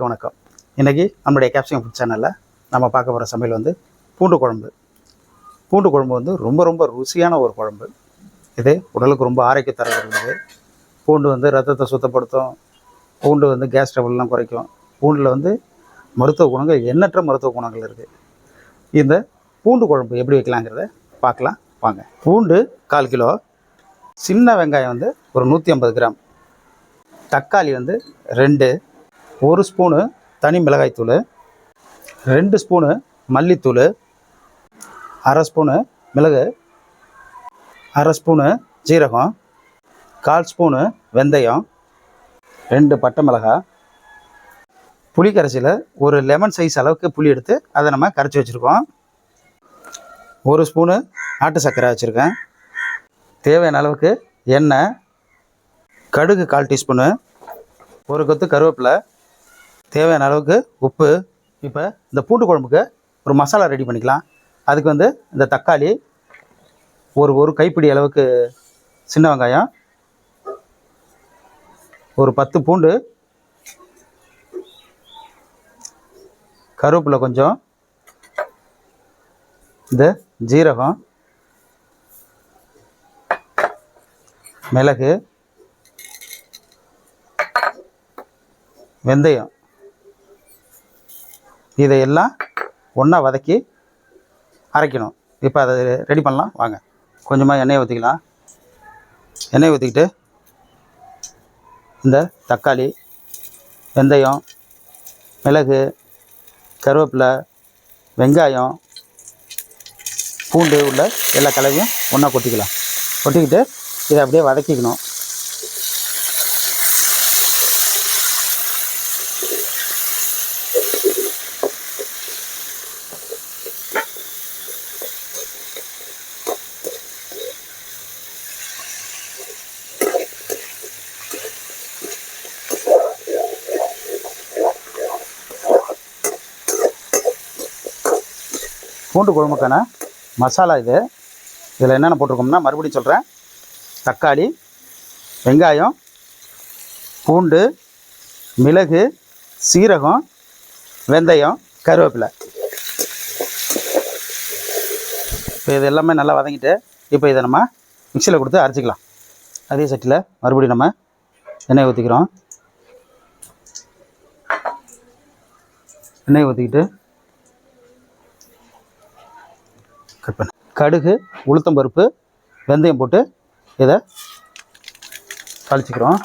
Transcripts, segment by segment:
அனைவருக்கும் வணக்கம். இன்றைக்கி நம்மளுடைய கேப்சிகம் ஃபுட் சேனலில் நம்ம பார்க்க போகிற சமையல் வந்து பூண்டு குழம்பு. பூண்டு குழம்பு வந்து ரொம்ப ரொம்ப ருசியான ஒரு குழம்பு. இது உடலுக்கு ரொம்ப ஆரோக்கிய தரக்கூடியது. பூண்டு வந்து ரத்தத்தை சுத்தப்படுத்தும். பூண்டு வந்து கேஸ் ட்ரபிள்லாம் குறைக்கும். பூண்டில் வந்து மருத்துவ குணங்கள் எண்ணற்ற மருத்துவ குணங்கள் இருக்குது இந்த பூண்டு குழம்பு எப்படி வைக்கலாங்கிறத பார்க்கலாம். வாங்க. பூண்டு கால் கிலோ. சின்ன வெங்காயம் வந்து ஒரு நூற்றி ஐம்பது கிராம். தக்காளி வந்து ரெண்டு. ஒரு ஸ்பூனு தனி மிளகாய்த்தூள் ரெண்டு ஸ்பூனு மல்லித்தூள் அரை ஸ்பூனு மிளகு அரை ஸ்பூனு ஜீரகம் கால் ஸ்பூனு வெந்தயம் ரெண்டு பட்டை மிளகாய் புளி கரைச்சியில் ஒரு லெமன் சைஸ் அளவுக்கு புளி எடுத்து அதை நம்ம கரைச்சி வச்சுருக்கோம். ஒரு ஸ்பூனு நாட்டு சர்க்கரை வச்சுருக்கேன். தேவையான அளவுக்கு எண்ணெய் கடுகு கால் டீஸ்பூனு ஒரு கொத்து கருவேப்பிலை தேவையான அளவுக்கு உப்பு. இப்போ இந்த பூண்டு குழம்புக்கு ஒரு மசாலா ரெடி பண்ணிக்கலாம். அதுக்கு வந்து இந்த தக்காளி ஒரு ஒரு கைப்பிடி அளவுக்கு சின்ன வெங்காயம் ஒரு பத்து பூண்டு கருவேப்பிலை கொஞ்சம் இந்த ஜீரகம் மிளகு வெந்தயம். இதையெல்லாம் ஒன்றா வதக்கி அரைக்கணும். இப்போ அதை ரெடி பண்ணலாம். வாங்க. கொஞ்சமாக எண்ணெயை ஊற்றிக்கலாம் எண்ணெய் ஊற்றிக்கிட்டு இந்த தக்காளி வெந்தயம் மிளகு கருவேப்பிலை வெங்காயம் பூண்டு உள்ள எல்லா கலவையும் ஒன்றா கொட்டிக்கலாம். கொட்டிக்கிட்டு இதை அப்படியே வதக்கிக்கணும். பூண்டு குழம்புக்கான மசாலா இது. இதில் என்னென்ன போட்டிருக்கோம்னா மறுபடியும் சொல்கிறேன் தக்காளி வெங்காயம் பூண்டு மிளகு சீரகம் வெந்தயம் கருவேப்பிலை. இப்போ இது எல்லாமே நல்லா வதங்கிட்டு இப்போ இதை நம்ம மிக்சியில் கொடுத்து அரைச்சிக்கலாம். அதே சட்டியில் மறுபடியும் நம்ம எண்ணெய் ஊற்றிக்கிறோம் எண்ணெய் ஊற்றிக்கிட்டு கட் பண்ண. கடுகு உளுத்தம்பருப்பு வெந்தயம் போட்டு இதை கழிச்சிக்கிறோம்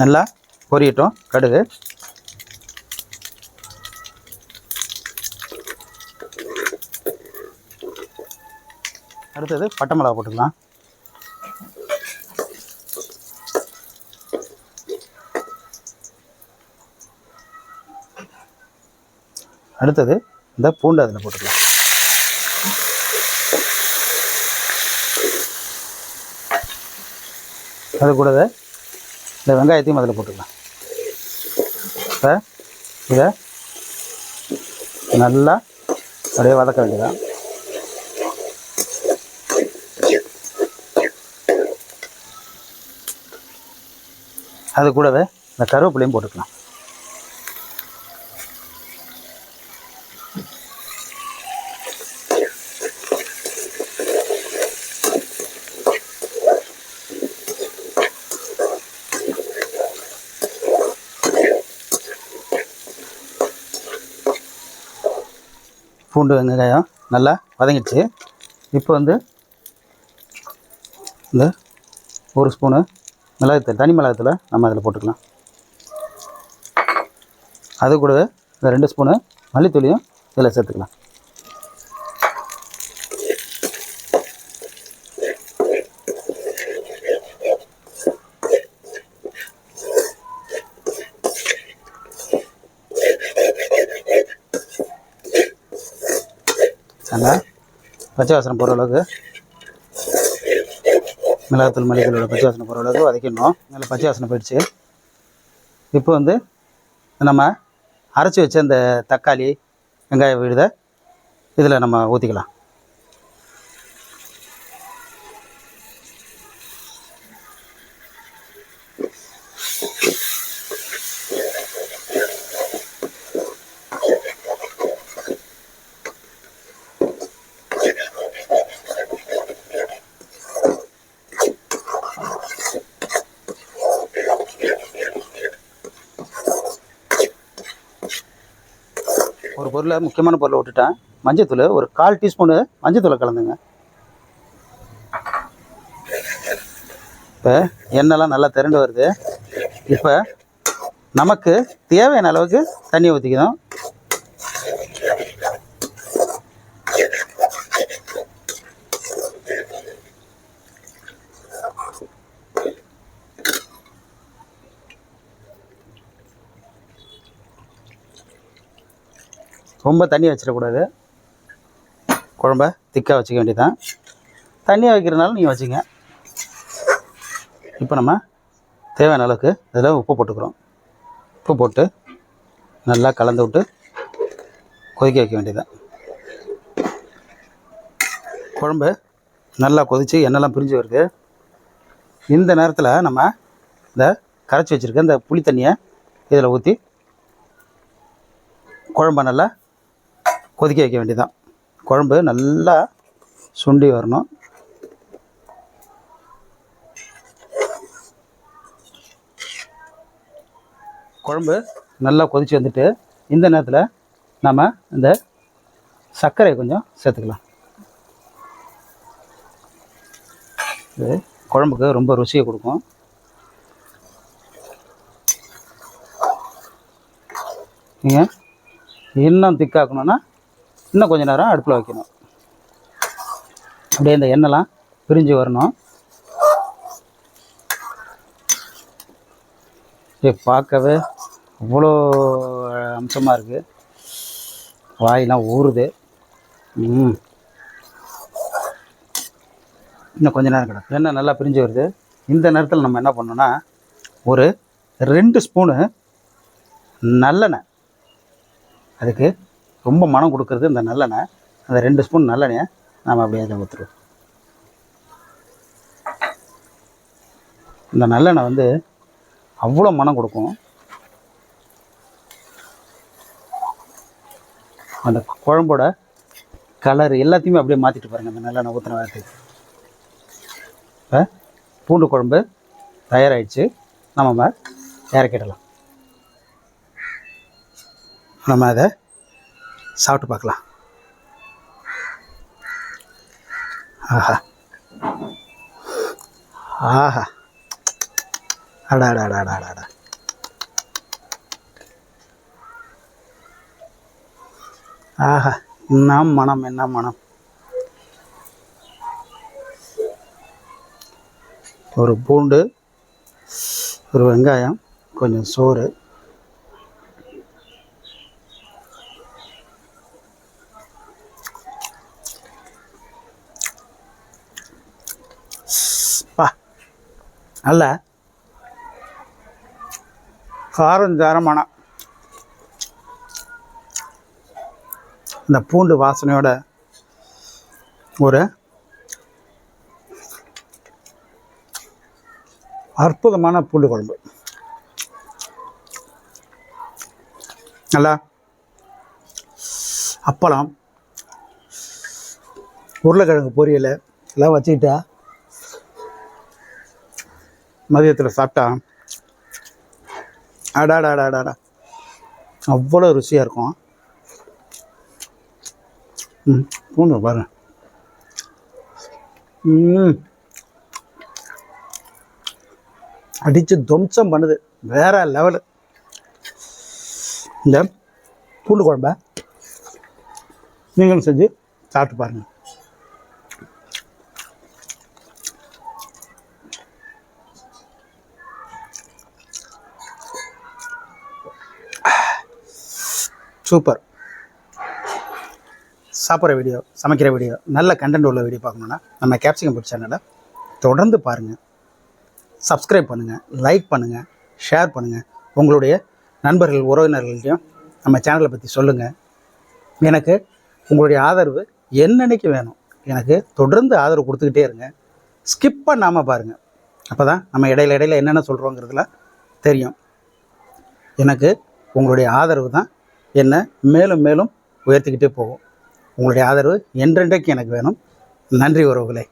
நல்லா பொரியட்டும் கடுகு. அடுத்தது பட்டை மிளகா போட்டுக்கலாம். அடுத்தது இந்த பூண்டு அதில் போட்டுக்கலாம். அது கூடவே இந்த வெங்காயத்தையும் அதில் போட்டுக்கலாம். இப்போ இதை நல்லா அப்படியே வதக்க வேண்டியதான் அது கூடவே இந்த கருவேப்பிலையும் போட்டுக்கலாம். பூண்டு வெங்காயம் நல்லா வதங்கிடுச்சு. இப்போ வந்து இந்த ஒரு ஸ்பூனு மிளகுத்தூள் தனி மிளகுத்தூளை நம்ம அதில் போட்டுக்கலாம். அது கூடவே இந்த ரெண்டு ஸ்பூனு மல்லித்தூளியும் இதில் சேர்த்துக்கலாம் நல்லா பச்சை வாசனை போகிற அளவுக்கு. மிளகாத்தூள் மல்லித்தூளோட பச்சை வாசனை போகிற அளவுக்கு வதக்கிடணும். நல்லா பச்சை வாசனை போயிடுச்சு. இப்போ வந்து நம்ம அரைச்சி வச்ச இந்த தக்காளி வெங்காய விழுதை இதில் நம்ம ஊற்றிக்கலாம் ஒரு பொருளை முக்கியமான பொருளை விட்டுட்டேன். மஞ்சத்தூள் ஒரு கால் டீஸ்பூனு மஞ்சத்தூளை கலந்துங்க. இப்போ எண்ணெய்லாம் நல்லா திரண்டு வருது. இப்போ நமக்கு தேவையான அளவுக்கு தண்ணி ஊற்றிக்கணும் ரொம்ப தண்ணி வச்சிடக்கூடாது. குழம்ப திக்காக வச்சுக்க வேண்டியதான் தண்ணியாக வைக்கிறனால நீங்கள் வச்சுங்க. இப்போ நம்ம தேவையான அளவுக்கு இதில் உப்பு போட்டுக்கிறோம். உப்பு போட்டு நல்லா கலந்து விட்டு கொதிக்க வைக்க வேண்டியதான் குழம்பு நல்லா கொதித்து எண்ணெய்லாம் பிரிஞ்சு வருது. இந்த நேரத்தில் நம்ம இந்த கரைச்சி வச்சுருக்க இந்த புளி தண்ணியை இதில் ஊற்றி குழம்ப நல்லா கொதிக்க வைக்க வேண்டியதான் குழம்பு நல்லா சுண்டி வரணும். குழம்பு நல்லா கொதிச்சு வந்துட்டு இந்த நேரத்தில் நம்ம இந்த சர்க்கரையை கொஞ்சம் சேர்த்துக்கலாம். இது குழம்புக்கு ரொம்ப ருசியை கொடுக்கும். நீங்கள் இன்னும் திக்காக்கணும்னா இன்னும் கொஞ்ச நேரம் அடுப்பில் வைக்கணும். அப்படியே இந்த எண்ணெய்லாம் பிரிஞ்சு வரணும். இது பார்க்கவே அவ்வளோ அம்சமாக இருக்குது வாயெலாம் ஊறுது. இன்னும் கொஞ்ச நேரம் கிடக்கும் எண்ணெய் நல்லா பிரிஞ்சு வருது. இந்த நேரத்தில் நம்ம என்ன பண்ணோன்னா ஒரு ரெண்டு ஸ்பூனு நல்லெண்ணெய். அதுக்கு ரொம்ப மனம் கொடுக்கறது இந்த நல்லெண்ணெய். அந்த ரெண்டு ஸ்பூன் நல்லெண்ணெயை நாம் அப்படியே அதை ஊற்றுருவோம் இந்த நல்லெண்ணெய் வந்து அவ்வளோ மனம் கொடுக்கும். அந்த குழம்போட கலர் எல்லாத்தையுமே அப்படியே மாற்றிட்டு பாருங்கள் அந்த நல்லெண்ணெய் ஊற்றின வாரத்துக்கு. இப்போ பூண்டு குழம்பு தயாராகிடுச்சு நம்ம இறக்கிடலாம். நம்ம அதை சாப்பிட்டு பார்க்கலாம். ஆஹா. ஆஹா. அடா அடா அடா அடா அடா. ஆஹா. என்ன மனம் என்ன மனம். ஒரு பூண்டு ஒரு வெங்காயம் கொஞ்சம் சோறு. நல்ல காரம் சாரமான இந்த பூண்டு வாசனையோட ஒரு அற்புதமான பூண்டு குழம்பு. நல்லா அப்பளம் உருளைக்கிழங்கு பொரியல் எல்லாம் வச்சுக்கிட்டா மதியத்தில் சாப்பிட்டா அடாடாடாடாடா. அவ்வளோ ருசியாக இருக்கும். ம் பூண்டு பாருங்க. ம். அடித்து துவம்சம் பண்ணுது. வேற லெவலு இந்த பூண்டு குழம்ப நீங்களும் செஞ்சு சாப்பிட்டு பாருங்கள் சூப்பர். சாப்பிட்ற வீடியோ சமைக்கிற வீடியோ நல்ல கண்டென்ட் உள்ள வீடியோ பார்க்கணுன்னா நம்ம கேப்சிகம் ஃபுட் சேனலை தொடர்ந்து பாருங்கள் சப்ஸ்கிரைப் பண்ணுங்கள் லைக் பண்ணுங்கள் ஷேர் பண்ணுங்கள் உங்களுடைய நண்பர்கள் உறவினர்கள்டையும் நம்ம சேனலை பற்றி சொல்லுங்கள் எனக்கு உங்களுடைய ஆதரவு என்னன்னைக்கு வேணும்? எனக்கு தொடர்ந்து ஆதரவு கொடுத்துக்கிட்டே இருங்க. ஸ்கிப் பண்ணாமல் பாருங்கள் அப்போ தான் நம்ம இடையில இடையில என்னென்ன சொல்கிறோங்கிறதுல தெரியும். எனக்கு உங்களுடைய ஆதரவு தான் என்னை மேலும் மேலும் உயர்த்திக்கிட்டே போகும். உங்களுடைய ஆதரவு என்றென்றைக்கு எனக்கு வேணும். நன்றி உறவுகளே.